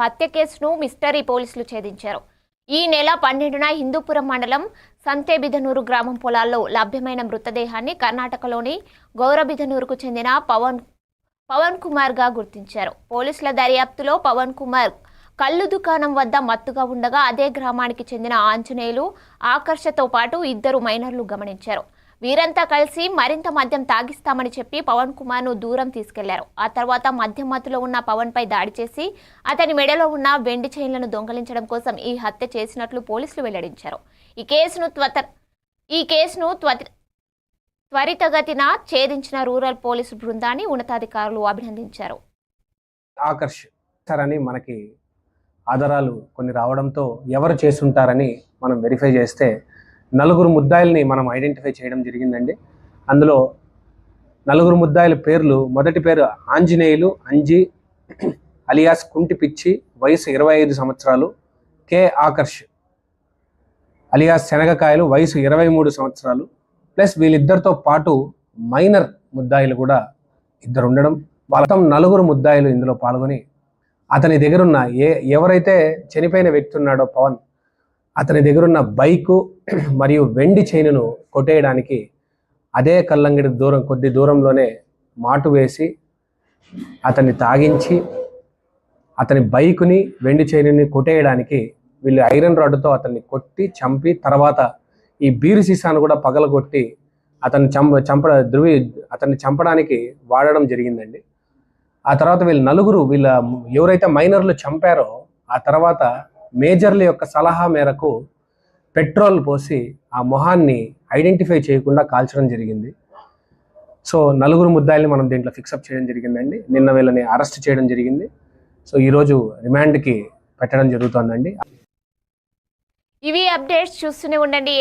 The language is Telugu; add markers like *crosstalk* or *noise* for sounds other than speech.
హత్య కేసును మిస్టరీ పోలీసులు ఛేదించారు. ఈ నెల పన్నెండున హిందూపురం మండలం సంతేబిదనూరు గ్రామం పొలాల్లో లభ్యమైన మృతదేహాన్ని కర్ణాటకలోని గౌరబిదనూరుకు చెందిన పవన్ పవన్ కుమార్గా గుర్తించారు. పోలీసుల దర్యాప్తులో పవన్ కుమార్ కళ్ళు దుకాణం వద్ద మత్తుగా ఉండగా అదే గ్రామానికి చెందిన ఆంజనేయులు ఆకర్షతో పాటు ఇద్దరు మైనర్లు గమనించారు. వీరంతా కలిసి మరింత మద్యం తాగిస్తామని చెప్పి పవన్ కుమార్ను దూరం తీసుకెళ్ళారు. ఆ తర్వాత మద్యం మత్తులో ఉన్న పవన్ పై దాడి చేసి అతని మెడలో ఉన్న వెండి చైన్లను దొంగలించడం కోసం ఈ హత్య చేసినట్లు పోలీసులు వెల్లడించారు. ఈ కేసును త్వత ఈ కేసును త్వత త్వరితగతిన ఛేదించిన రూరల్ పోలీసు బృందాన్ని ఉన్నతాధికారులు అభినందించారు. ఆకర్ష్ మనకి ఆధారాలు కొన్ని రావడంతో ఎవరు చేస్తుంటారని మనం వెరిఫై చేస్తే నలుగురు ముద్దాయిల్ని మనం ఐడెంటిఫై చేయడం జరిగిందండి. అందులో నలుగురు ముద్దాయిల పేర్లు మొదటి పేరు ఆంజనేయులు అంజి అలియాస్ కుంటి పిచ్చి వయసు ఇరవై ఐదు సంవత్సరాలు కె ఆకర్ష్ అలియాస్ శనగకాయలు వయసు ఇరవై మూడు సంవత్సరాలు ప్లస్ వీళ్ళిద్దరితో పాటు మైనర్ ముద్దాయిలు కూడా ఇద్దరు ఉండడం వాళ్ళ నలుగురు ముద్దాయిలు ఇందులో పాల్గొని అతని దగ్గరున్న ఏ ఎవరైతే చనిపోయిన వ్యక్తి ఉన్నాడో పవన్ అతని దగ్గరున్న బైకు *clears throat* మరియు వెండి చైనును కొట్టేయడానికి అదే కల్లంగిడి దూరం కొద్ది దూరంలోనే మాటు వేసి అతన్ని తాగించి అతని బైకుని వెండి చైనుని కొట్టేయడానికి వీళ్ళు ఐరన్ రాడ్తో అతన్ని కొట్టి చంపి తర్వాత ఈ బీరు సీసాను కూడా పగలగొట్టి అతన్ని చంప చంప ధృవి అతన్ని చంపడానికి వాడడం జరిగిందండి. ఆ తర్వాత వీళ్ళు నలుగురు వీళ్ళ ఎవరైతే మైనర్లు చంపారో ఆ తర్వాత మేజర్ల యొక్క సలహా మేరకు పెట్రోల్ పోసి ఆ మొహాన్ని ఐడెంటిఫై చేయకుండా కాల్చడం జరిగింది. సో నలుగురు ముద్దాయిల్ని మనం దీంట్లో ఫిక్సప్ చేయడం జరిగిందండి. నిన్న వీళ్ళని అరెస్ట్ చేయడం జరిగింది. సో ఈరోజు రిమాండ్కి పెట్టడం జరుగుతోందండి. ఇవి అప్డేట్స్ చూస్తూనే ఉండండి.